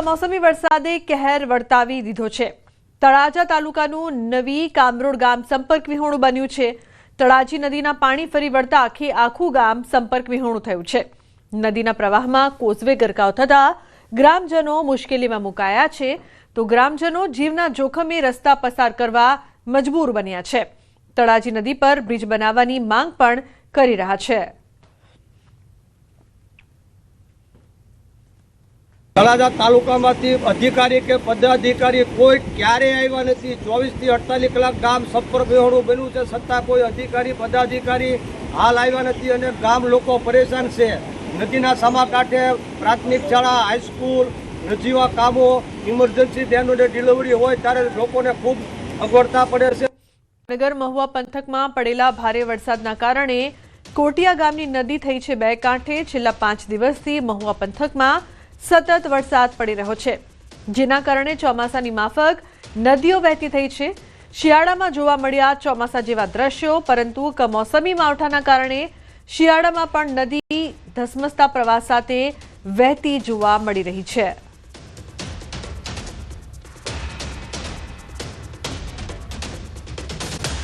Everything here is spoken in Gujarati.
કમોસમી વરસાદે કહેર વર્તાવી દીધો છે. તળાજા તાલુકાનું નવી કામરોડ ગામ સંપર્ક વિહોણું બન્યું છે. તળાજી નદીના પાણી ફરી વળતા આખી આખું ગામ સંપર્ક વિહોણું થયું છે. નદીના પ્રવાહમાં કોઝવે ગરકાવ થતા ગ્રામજનો મુશ્કેલીમાં મુકાયા છે. તો ગ્રામજનો જીવના જોખમે રસ્તા પસાર કરવા મજબૂર બન્યા છે. તળાજી નદી પર બ્રિજ બનાવવાની માંગ પણ કરી રહ્યા છે. તળાજા તાલુકામાંથી અધિકારી કે પદાધિકારી કોઈ ક્યારેય આવ્યા નથી. ચોવીસથી અડતાલીસ કલાક ગામ સંપર્ક વિહોણું બન્યું છે. છતાં કોઈ અધિકારી, પદાધિકારી હાલ આવ્યા નથી અને ગામ લોકો પરેશાન છે. નદીના સમા કાંઠે પ્રાથમિક શાળા, હાઈસ્કૂલ, નજીવા કામો ઇમરજન્સી ધ્યાનોને ડિલિવરી હોય ત્યારે લોકોને ખૂબ અગવડતા પડે છે. નગર મહુવા પંથકમાં પડેલા ભારે વરસાદના કારણે કોટિયા ગામની નદી થઈ છે બે કાંઠે. છેલ્લા પાંચ દિવસથી મહુવા પંથકમાં સતત વરસાદ પડી રહ્યો છે. જેના કારણે ચોમાસાની માફક નદીઓ વહેતી થઈ છે. શિયાળામાં જોવા મળ્યા ચોમાસા જેવા દ્રશ્યો, પરંતુ કમોસમી માવઠાના કારણે શિયાળામાં પણ નદી ધસમસતા પ્રવાહ સાથે વહેતી જોવા મળી રહી છે.